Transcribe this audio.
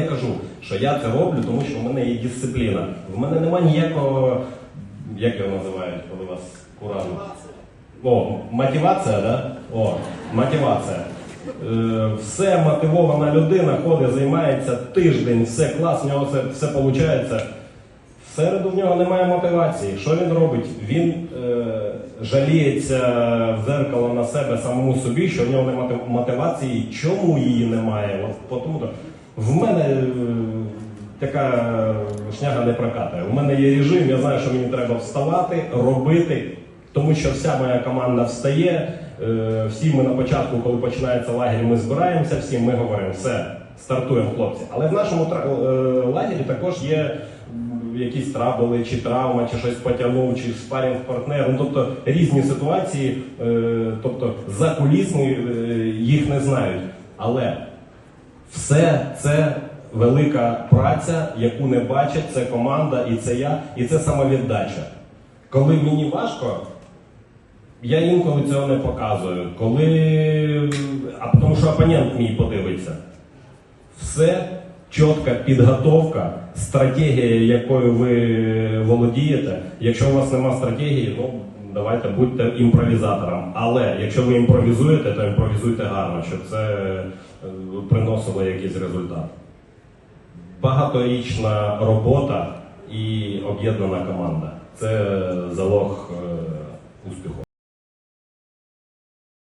Я кажу, що я це роблю, тому що в мене є дисципліна. В мене немає ніякого, як його називають, коли вас куран. О, мотивація, да? О, мотивація. Е, все мотивована людина ходить, займається тиждень, все клас, в нього все, все виходить. Середу в нього немає мотивації. Що він робить? Він е, жаліється в зеркало на себе самому собі, що в нього немає мотивації. Чому її немає? От, тому то в мене е, така шняга не прокатає. У мене є режим, я знаю, що мені треба вставати, робити, тому що вся моя команда встає. Е, всі ми на початку, коли починається лагерь, ми збираємося, всі ми говоримо, все, стартуємо, хлопці. Але в нашому е, лагері також є якісь трабли, чи травма, чи щось потягнув, чи спарінг партнер. Ну, тобто різні ситуації, е, тобто за кулісами е, їх не знають. Але все це велика праця, яку не бачать, це команда, і це я, і це самовіддача. Коли мені важко, я інколи цього не показую. Коли. А тому що опонент мій подивиться. Все чітка підготовка, стратегія, якою ви володієте. Якщо у вас нема стратегії, ну давайте будьте імпровізатором. Але якщо ви імпровізуєте, то імпровізуйте гарно, щоб це е, приносило якийсь результат. Багаторічна робота і об'єднана команда це залог е.